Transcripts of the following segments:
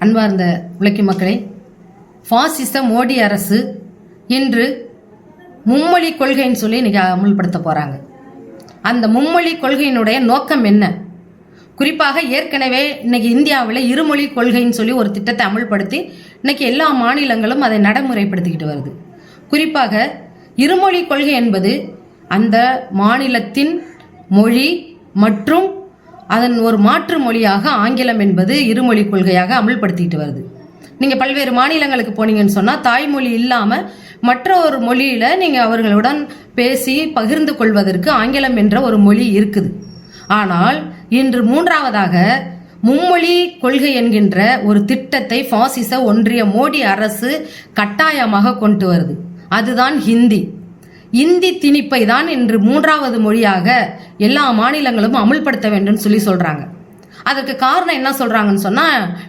அன்பார்ந்த உழைக்கும் மக்களே ஃபாசிச மோடி அரசு இன்று மும்மொழி கொள்கைன்னு சொல்லி இன்றைக்கி அமுல்படுத்த போகிறாங்க அந்த மும்மொழி கொள்கையினுடைய நோக்கம் என்ன? குறிப்பாக ஏற்கனவே இன்னைக்கு இந்தியாவில் இருமொழி கொள்கைன்னு சொல்லி ஒரு திட்டத்தை அமுல்படுத்தி இன்னைக்கு எல்லா மாநிலங்களும் அதை நடைமுறைப்படுத்திக்கிட்டு வருது. குறிப்பாக இருமொழி கொள்கை என்பது அந்த மாநிலத்தின் மொழி மற்றும் அதன் ஒரு மாற்று மொழியாக ஆங்கிலம் என்பது இருமொழி கொள்கையாக அமல்படுத்திட்டு வருது. நீங்கள் பல்வேறு மாநிலங்களுக்கு போனீங்கன்னு சொன்னால் தாய்மொழி இல்லாமல் மற்ற ஒரு மொழியில் நீங்கள் அவர்களுடன் பேசி பகிர்ந்து கொள்வதற்கு ஆங்கிலம் என்ற ஒரு மொழி இருக்குது. ஆனால் இன்று மூன்றாவதாக மும்மொழி கொள்கை என்கின்ற ஒரு திட்டத்தை பாசிச ஒன்றிய மோடி அரசு கட்டாயமாக கொண்டு வருது. அதுதான் ஹிந்தி. இந்தி திணிப்பை தான் இன்று மூன்றாவது மொழியாக எல்லா மாநிலங்களும் அமுல்படுத்த வேண்டும் சொல்லி சொல்றாங்க. அதற்கு காரணம் என்ன சொல்றாங்கன்னு சொன்னா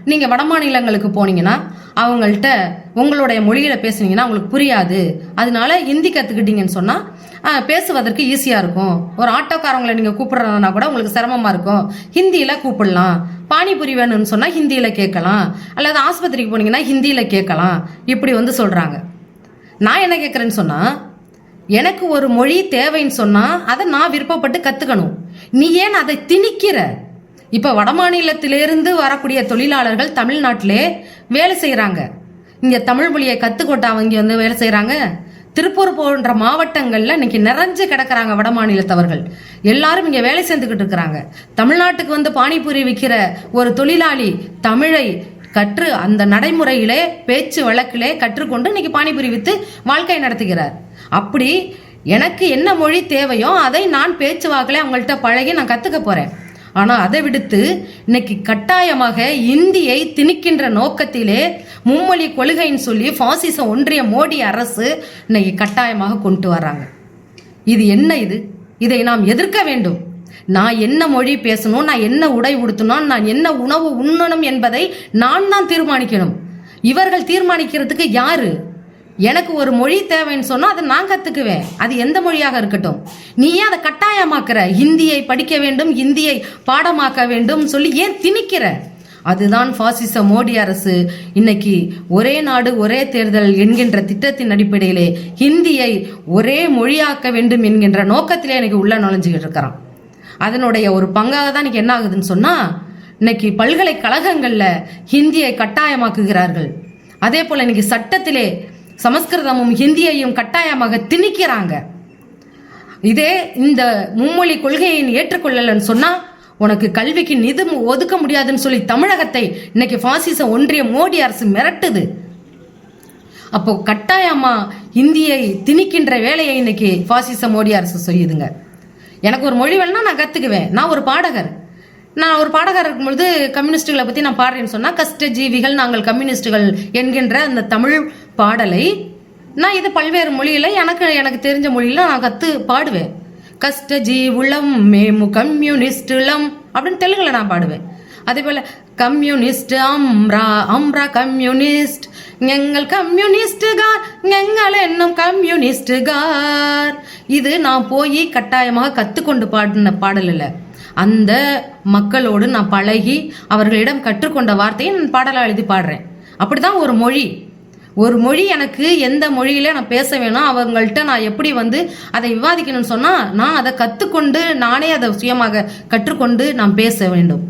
நீங்க வட மாநிலங்களுக்கு போனீங்கன்னா அவங்கள்ட்ட உங்களுடைய மொழியில பேசுனீங்கன்னா அவங்களுக்கு புரியாது. அதனால ஹிந்தி கத்துக்கிட்டீங்கன்னு சொன்னா பேசுவதற்கு ஈஸியா இருக்கும். ஒரு ஆட்டோக்காரங்களை நீங்க கூப்பிடுறதுனா கூட உங்களுக்கு சிரமமா இருக்கும். ஹிந்தியில கூப்பிடலாம். பானிபுரி வேணும்னு சொன்னா ஹிந்தியில கேட்கலாம். அல்லது ஆஸ்பத்திரிக்கு போனீங்கன்னா ஹிந்தியில கேட்கலாம். இப்படி வந்து சொல்றாங்க. நான் என்ன கேட்குறேன்னு சொன்னா எனக்கு ஒரு மொழி தேவைன்னு சொன்னா அதை நான் விருப்பப்பட்டு கத்துக்கணும். நீ ஏன் அதை திணிக்கிற? இப்ப வடமாநிலத்திலிருந்து வரக்கூடிய தொழிலாளர்கள் தமிழ்நாட்டிலே வேலை செய்யறாங்க இங்க தமிழ் மொழியை கத்துக்கொண்டு அவங்க வந்து வேலை செய்யறாங்க திருப்பூர் போன்ற மாவட்டங்கள்ல இன்னைக்கு நிறைஞ்சு கிடக்குறாங்க வட மாநிலத்தவர்கள். எல்லாரும் இங்க வேலை செஞ்சுக்கிட்டு இருக்கிறாங்க. தமிழ்நாட்டுக்கு வந்து பானிபூரி விற்கிற ஒரு தொழிலாளி தமிழை கற்று அந்த நடைமுறையிலே பேச்சு வழக்கிலே கற்றுக்கொண்டு இன்னைக்கு பானிபூரி வித்து வாழ்க்கை நடத்துகிறார். அப்படி எனக்கு என்ன மொழி தேவையோ அதை நான் பேச்சு வாக்கில் அவங்கள்ட்ட பழகி நான் கற்றுக்க போகிறேன் ஆனால் அதை விடுத்து இன்னைக்கு கட்டாயமாக இந்தியை திணிக்கின்ற நோக்கத்திலே மும்மொழி கொள்கைன்னு சொல்லி பாசிச ஒன்றிய மோடி அரசு இன்னைக்கு கட்டாயமாக கொண்டு வர்றாங்க. இது என்ன இது? இதை நாம் எதிர்க்க வேண்டும். நான் என்ன மொழி பேசணும் நான் என்ன உடை உடுத்தணும் நான் என்ன உணவு உண்ணணும் என்பதை நான் தான் தீர்மானிக்கணும். இவர்கள் தீர்மானிக்கிறதுக்கு யாரு? எனக்கு ஒரு மொழி தேவைன்னு சொன்னால் அதை நான் கற்றுக்குவேன் அது எந்த மொழியாக இருக்கட்டும். நீ ஏன் அதை கட்டாயமாக்குற? ஹிந்தியை படிக்க வேண்டும் ஹிந்தியை பாடமாக்க வேண்டும் சொல்லி ஏன் திணிக்கிற? அதுதான் பாசிச மோடி அரசு. இன்னைக்கு ஒரே நாடு ஒரே தேர்தல் என்கின்ற திட்டத்தின் அடிப்படையிலே ஹிந்தியை ஒரே மொழியாக்க வேண்டும் என்கின்ற நோக்கத்திலே எனக்கு உள்ள நுழைஞ்சுக்கிட்டு இருக்கிறான். அதனுடைய ஒரு பங்காக தான் இன்னைக்கு என்ன ஆகுதுன்னு சொன்னால் இன்னைக்கு பல்கலைக்கழகங்களில் ஹிந்தியை கட்டாயமாக்குகிறார்கள். அதே போல் இன்னைக்கு சட்டத்திலே சமஸ்கிருதமும் ஹிந்தியையும் கட்டாயமாக திணிக்கிறாங்க. இதே இந்த மும்மொழி கொள்கையை ஏற்றுக்கொள்ளலன்னு சொன்னா உனக்கு கல்விக்கு நிதி ஒதுக்க முடியாதுன்னு சொல்லி தமிழகத்தை இன்னைக்கு பாசிச ஒன்றிய மோடி அரசு மிரட்டுது. அப்போ கட்டாயமா இந்தியை திணிக்கின்ற வேலையை இன்னைக்கு பாசிச மோடி அரசு செய்யுதுங்க எனக்கு ஒரு மொழி வேணும்னா நான் கத்துக்குவேன். நான் ஒரு பாடகர். நான் ஒரு பாடகர் இருக்கும்பொழுது கம்யூனிஸ்டுகளை பத்தி நான் பாடுறேன்னு சொன்னா கஷ்ட ஜீவிகள் நாங்கள் கம்யூனிஸ்டுகள் என்கின்ற அந்த தமிழ் பாடலை நான் இது பல்வேறு மொழியில் எனக்கு எனக்கு தெரிஞ்ச மொழியில் நான் கற்று பாடுவேன். கஷ்ட ஜீவுளம் மேமு கம்யூனிஸ்டுலம் அப்படின்னு தெலுங்கில் நான் பாடுவேன். அதே போல் கம்யூனிஸ்ட் அம்ரா அம்ரா கம்யூனிஸ்ட் எங்கள் கம்யூனிஸ்டுகார் எங்கள் என்னும் கம்யூனிஸ்டுகார் இது நான் போய் கட்டாயமாக கற்றுக்கொண்டு பாடின பாடல் இல்லை அந்த மக்களோடு நான் பழகி அவர்களிடம் கற்றுக்கொண்ட வார்த்தையை நான் பாடலாக எழுதி பாடுறேன். அப்படிதான் ஒரு மொழி. ஒரு மொழி எனக்கு எந்த மொழியில நான் பேச வேணும் அவங்கள்ட்ட நான் எப்படி வந்து அதை விவாதிக்கணும்னு சொன்னா நான் அதை கத்துக்கொண்டு நானே அதை சுயமாக கற்றுக்கொண்டு நான் பேச வேண்டும்.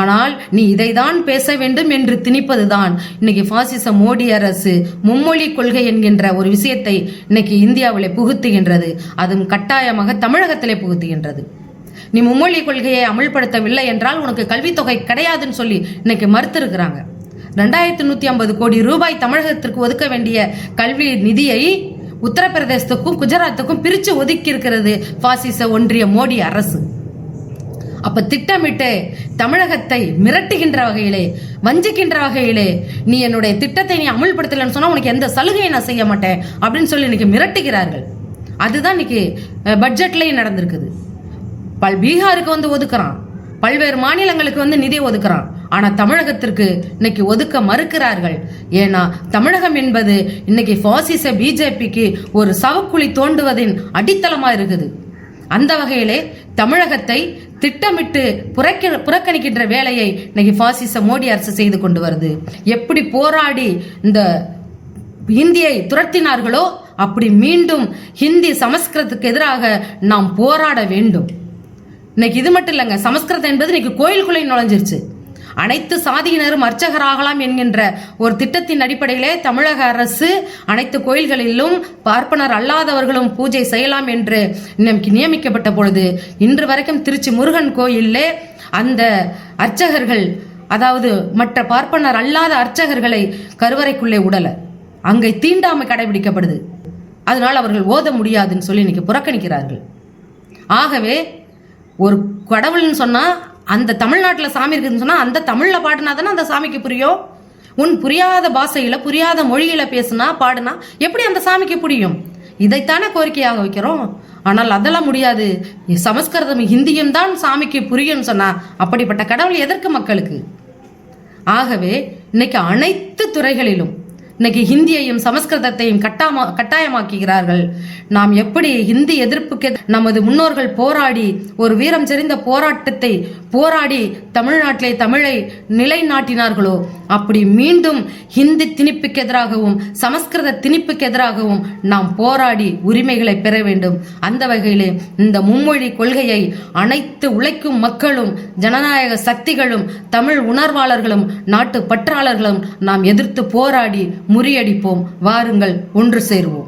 ஆனால் நீ இதைதான் பேச வேண்டும் என்று திணிப்பதுதான். இன்னைக்கு பாசிச மோடி அரசு மும்மொழி கொள்கை என்கின்ற ஒரு விஷயத்தை இன்னைக்கு இந்தியாவில் புகுத்துகின்றது. அதுவும் கட்டாயமாக தமிழகத்திலே புகுத்துகின்றது. நீ மும்மொழி கொள்கையை அமல்படுத்தவில்லை என்றால் உனக்கு கல்வித்தொகை கிடையாதுன்னு சொல்லி இன்னைக்கு மறுத்திருக்கிறாங்க. ரெண்டாயிரத்தி நூற்றி ஐம்பது கோடி ரூபாய் தமிழகத்திற்கு ஒதுக்க வேண்டிய கல்வி நிதியை உத்தரப்பிரதேசத்துக்கும் குஜராத்துக்கும் பிரித்து ஒதுக்கி இருக்கிறது பாசிச ஒன்றிய மோடி அரசு. அப்ப திட்டமிட்டு தமிழகத்தை மிரட்டுகின்ற வகையிலே வஞ்சிக்கின்ற வகையிலே நீ என்னுடைய திட்டத்தை நீ அமுல்படுத்தலைன்னு சொன்னா உனக்கு எந்த சலுகையை நான் செய்ய மாட்டேன் அப்படின்னு சொல்லி இன்னைக்கு மிரட்டுகிறார்கள். அதுதான் இன்னைக்கு பட்ஜெட்லயும் நடந்திருக்குது. பல் பீகாருக்கு வந்து ஒதுக்குறான். பல்வேறு மாநிலங்களுக்கு வந்து நிதி ஒதுக்குறான். ஆனா தமிழகத்திற்கு இன்னைக்கு ஒதுக்க மறுக்கிறார்கள். ஏன்னா தமிழகம் என்பது இன்னைக்கு பாசிச பிஜேபிக்கு ஒரு சவக்குழி தோண்டுவதின் அடித்தளமா இருக்குது. அந்த வகையிலே தமிழகத்தை திட்டமிட்டு புறக்க புறக்கணிக்கின்ற வேலையை இன்னைக்கு பாசிச மோடி அரசு செய்து கொண்டு வருது. எப்படி போராடி இந்த இந்தியை துரத்தினார்களோ அப்படி மீண்டும் ஹிந்தி சமஸ்கிருதத்துக்கு எதிராக நாம் போராட வேண்டும். இன்னைக்கு இது மட்டும் இல்லைங்க சமஸ்கிருதம் என்பது இன்னைக்கு கோயிலுக்குள்ளே நுழைஞ்சிருச்சு. அனைத்து சாதியினரும் அர்ச்சகராகலாம் என்கின்ற ஒரு திட்டத்தின் அடிப்படையிலே தமிழக அரசு அனைத்து கோயில்களிலும் பார்ப்பனர் அல்லாதவர்களும் பூஜை செய்யலாம் என்று நமக்கு நியமிக்கப்பட்ட பொழுது இன்று வரைக்கும் திருச்சி முருகன் கோயிலே அந்த அர்ச்சகர்கள் அதாவது மற்ற பார்ப்பனர் அல்லாத அர்ச்சகர்களை கருவறைக்குள்ளே உடல. அங்கே தீண்டாமை கடைபிடிக்கப்படுது. அதனால் அவர்கள் ஓத முடியாதுன்னு சொல்லி இன்னைக்கு புறக்கணிக்கிறார்கள். ஆகவே ஒரு கடவுள்னு சொன்னால் அந்த தமிழ்நாட்டில் சாமி இருக்குதுன்னு சொன்னால் அந்த தமிழில் பாடினா தானே அந்த சாமிக்கு புரியும்? உன் புரியாத பாஷையில் புரியாத மொழியில் பேசுனா பாடுனா எப்படி அந்த சாமிக்கு புரியும்? இதைத்தானே கோரிக்கையாக வைக்கிறோம். ஆனால் அதெல்லாம் முடியாது. சமஸ்கிருதம் ஹிந்தியும் தான் சாமிக்கு புரியும்னு சொன்னா அப்படிப்பட்ட கடவுள் எதற்கு மக்களுக்கு? ஆகவே இன்னைக்கு அனைத்து துறைகளிலும் இன்னைக்கு ஹிந்தியையும் சமஸ்கிருதத்தையும் கட்டாமா கட்டாயமாக்குகிறார்கள். நாம் எப்படி ஹிந்தி எதிர்ப்புக்கு நமது முன்னோர்கள் போராடி ஒரு வீரம் செறிந்த போராட்டத்தை போராடி தமிழ்நாட்டிலே தமிழை நிலைநாட்டினார்களோ அப்படி மீண்டும் ஹிந்தி திணிப்புக்கு எதிராகவும் சமஸ்கிருத திணிப்புக்கு எதிராகவும் நாம் போராடி உரிமைகளை பெற வேண்டும். அந்த வகையிலே இந்த மும்மொழி கொள்கையை அனைத்து உழைக்கும் மக்களும் ஜனநாயக சக்திகளும் தமிழ் உணர்வாளர்களும் நாட்டு பற்றாளர்களும் நாம் எதிர்த்து போராடி முறியடிப்போம். வாருங்கள் ஒன்று சேருவோம்.